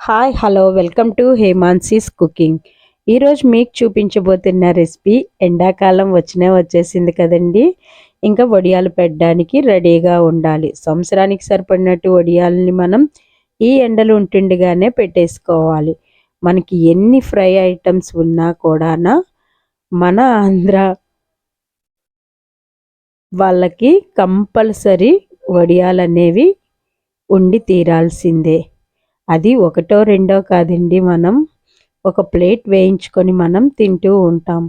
Hi hello welcome to Hemansi's cooking. ఈరోజు మీకు చూపించబోతున్న recipe ఎండాకాలం వచ్చినే వచ్చేసింది కదండి. ఇంకా వడియాలు పెట్టడానికి రెడీగా ఉండాలి. సంవత్సరానికి సరిపడినట్టు వడియాలని మనం ఈ ఎండలు ఉంటుండగానే పెట్టేసుకోవాలి. మనకి ఎన్ని ఫ్రై ఐటమ్స్ ఉన్నా కూడానా మన ఆంధ్ర వాళ్ళకి కంపల్సరీ వడియాలు అనేవి ఉండి తీరాల్సిందే. అది ఒకటో రెండో కాదండి మనం ఒక ప్లేట్ వేయించుకొని మనం తింటూ ఉంటాం.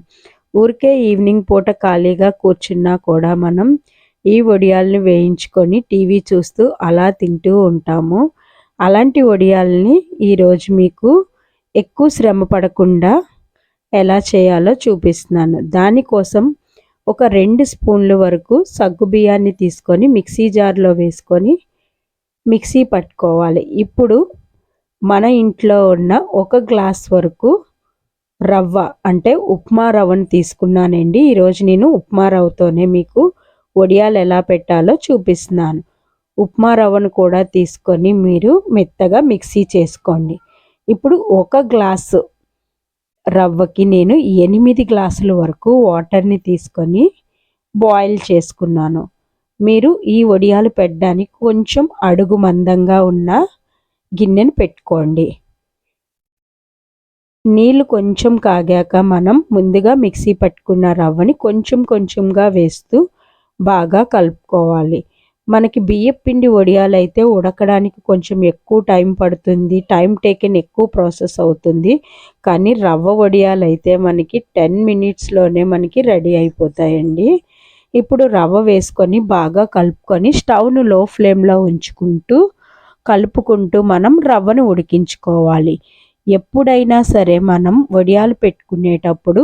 ఊరికే ఈవినింగ్ పూట ఖాళీగా కూర్చున్నా కూడా మనం ఈ వడియాల్ని వేయించుకొని టీవీ చూస్తూ అలా తింటూ ఉంటాము. అలాంటి వడియాల్ని ఈరోజు మీకు ఎక్కువ శ్రమ పడకుండా ఎలా చేయాలో చూపిస్తున్నాను. దానికోసం ఒక రెండు స్పూన్ల వరకు సగ్గు బియ్యాన్ని తీసుకొని మిక్సీ జార్లో వేసుకొని మిక్సీ పట్టుకోవాలి. ఇప్పుడు మన ఇంట్లో ఉన్న ఒక గ్లాస్ వరకు రవ్వ అంటే ఉప్మా రవ్వను తీసుకున్నానండి. ఈరోజు నేను ఉప్మా రవ్వతోనే మీకు వడియాలు ఎలా పెట్టాలో చూపిస్తున్నాను. ఉప్మా రవ్వను కూడా తీసుకొని మీరు మెత్తగా మిక్సీ చేసుకోండి. ఇప్పుడు ఒక గ్లాసు రవ్వకి నేను ఎనిమిది గ్లాసుల వరకు వాటర్ని తీసుకొని బాయిల్ చేసుకున్నాను. మీరు ఈ వడియాలు పెట్టడానికి కొంచెం అడుగు మందంగా ఉన్న గిన్నెను పెట్టుకోండి. నీళ్ళు కొంచెం కాగాక మనం ముందుగా మిక్సీ పట్టుకున్న రవ్వని కొంచెం కొంచెంగా వేస్తూ బాగా కలుపుకోవాలి. మనకి బియ్యం పిండి వడియాలైతే ఉడకడానికి కొంచెం ఎక్కువ టైం పడుతుంది. టైం టేకెన్ ఎక్కువ ప్రాసెస్ అవుతుంది. కానీ రవ్వ వడియాలైతే మనకి టెన్ మినిట్స్లోనే మనకి రెడీ అయిపోతాయండి. ఇప్పుడు రవ్వ వేసుకొని బాగా కలుపుకొని స్టవ్ను లో ఫ్లేమ్లో ఉంచుకుంటూ కలుపుకుంటూ మనం రవ్వను ఉడికించుకోవాలి. ఎప్పుడైనా సరే మనం వడియాలు పెట్టుకునేటప్పుడు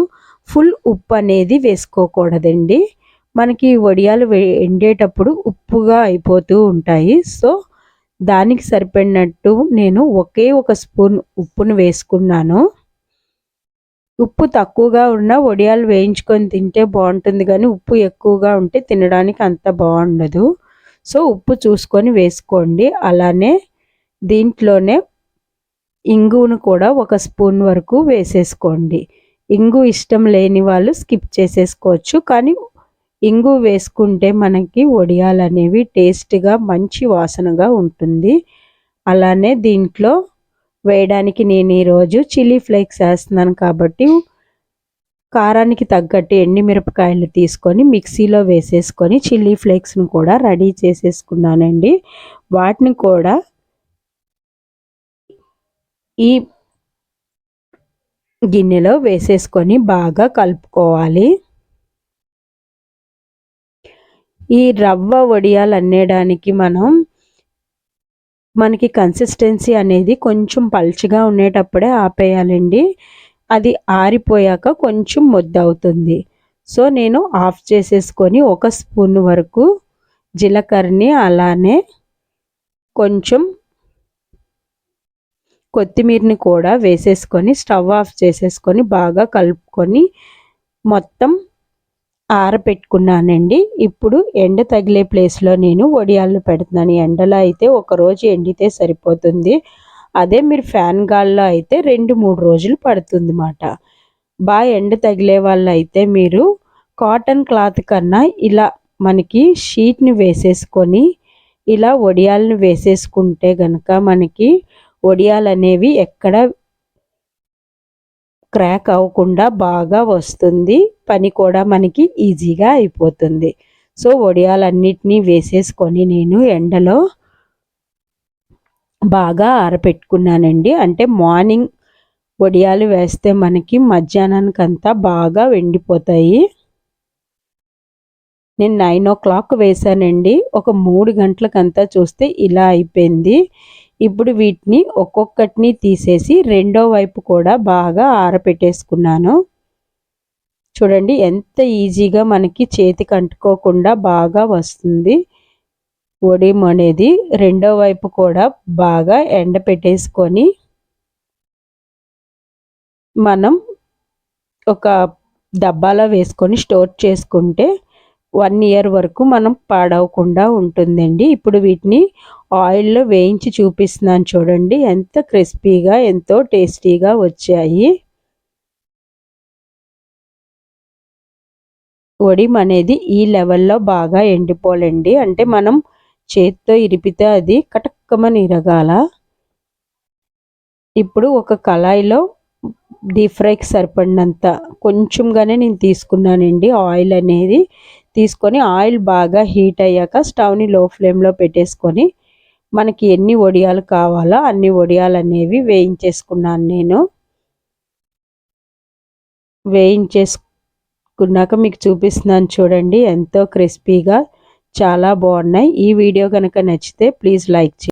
ఫుల్ ఉప్పు అనేది వేసుకోకూడదండి. మనకి వడియాలు ఎండేటప్పుడు ఉప్పుగా అయిపోతూ ఉంటాయి. సో దానికి సరిపడినట్టు నేను ఒకే ఒక స్పూన్ ఉప్పును వేసుకున్నాను. ఉప్పు తక్కువగా ఉన్న వడియాలు వేయించుకొని తింటే బాగుంటుంది. కానీ ఉప్పు ఎక్కువగా ఉంటే తినడానికి అంత బాగుండదు. సో ఉప్పు చూసుకొని వేసుకోండి. అలానే దీంట్లోనే ఇంగును కూడా ఒక స్పూన్ వరకు వేసేసుకోండి. ఇంగు ఇష్టం లేని వాళ్ళు స్కిప్ చేసేసుకోవచ్చు. కానీ ఇంగు వేసుకుంటే మనకి వడియాలు అనేవి టేస్ట్గా మంచి వాసనగా ఉంటుంది. అలానే దీంట్లో వేయడానికి నేను ఈరోజు చిల్లీ ఫ్లేక్స్ వేస్తున్నాను కాబట్టి కారానికి తగ్గట్టు ఎండిమిరపకాయలు తీసుకొని మిక్సీలో వేసేసుకొని చిల్లీ ఫ్లేక్స్ను కూడా రెడీ చేసేసుకున్నానండి. వాటిని కూడా ఈ గిన్నెలో వేసేసుకొని బాగా కలుపుకోవాలి. ఈ రవ్వ వడియాలు అనేయడానికి మనం మనకి కన్సిస్టెన్సీ అనేది కొంచెం పల్చగా ఉండేటప్పుడే ఆపేయాలండి. అది ఆరిపోయాక కొంచెం ముద్ద అవుతుంది సో నేను ఆఫ్ చేసేసుకొని ఒక స్పూన్ వరకు జీలకర్రని అలానే కొంచెం కొత్తిమీరని కూడా వేసేసుకొని స్టవ్ ఆఫ్ చేసేసుకొని బాగా కలుపుకొని మొత్తం ఆరపెట్టుకున్నానండి. ఇప్పుడు ఎండ తగిలే ప్లేస్లో నేను వడియాలు పెడుతున్నాను. ఎండలో అయితే ఒకరోజు ఎండితే సరిపోతుంది. అదే మీరు ఫ్యాన్ గాల్లో అయితే రెండు మూడు రోజులు పడుతుంది అన్నమాట బాగా ఎండ తగిలే వాళ్ళు అయితే మీరు కాటన్ క్లాత్ కన్నా ఇలా మనకి షీట్ని వేసేసుకొని ఇలా వడియాలను వేసేసుకుంటే గనక మనకి వడియాలు అనేవి ఎక్కడ క్రాక్ అవ్వకుండా బాగా వస్తుంది. పని కూడా మనకి ఈజీగా అయిపోతుంది. సో వడియాలన్నిటినీ వేసేసుకొని నేను ఎండలో బాగా ఆరపెట్టుకున్నానండి. అంటే మార్నింగ్ వడియాలు వేస్తే మనకి మధ్యాహ్నానికి అంతా బాగా వెండిపోతాయి. నేను నైన్ ఓ క్లాక్ వేసానండి ఒక మూడు గంటలకంతా చూస్తే ఇలా అయిపోయింది. ఇప్పుడు వీటిని ఒక్కొక్కటిని తీసేసి రెండో వైపు కూడా బాగా ఆరపెట్టేసుకున్నాను. చూడండి ఎంత ఈజీగా మనకి చేతికి అంటుకోకుండా బాగా వస్తుంది. ఒడిం అనేది రెండో వైపు కూడా బాగా ఎండ పెట్టేసుకొని మనం ఒక డబ్బాలో వేసుకొని స్టోర్ చేసుకుంటే వన్ ఇయర్ వరకు మనం పాడవకుండా ఉంటుందండి. ఇప్పుడు వీటిని ఆయిల్లో వేయించి చూపిస్తున్నాను చూడండి. ఎంత క్రిస్పీగా ఎంతో టేస్టీగా వచ్చాయి. ఒడిం అనేది ఈ లెవెల్లో బాగా ఎండిపోలండి అంటే మనం చేత్తో ఇరిపితే అది కటక్కమని ఇరగాల ఇప్పుడు ఒక కళాయిలో డీప్ ఫ్రైకి సరిపడినంత కొంచెంగానే నేను తీసుకున్నానండి ఆయిల్ అనేది. తీసుకొని ఆయిల్ బాగా హీట్ అయ్యాక స్టవ్ని లో ఫ్లేమ్లో పెట్టేసుకొని మనకి ఎన్ని వడియాలు కావాలో అన్ని వడియాలు అనేవి వేయించేసుకున్నాను నేను. వేయించేసుకున్నాక మీకు చూపిస్తున్నాను చూడండి ఎంతో క్రిస్పీగా చాలా బాగున్నాయి. ఈ వీడియో కనుక నచ్చితే ప్లీజ్ లైక్ చేయండి.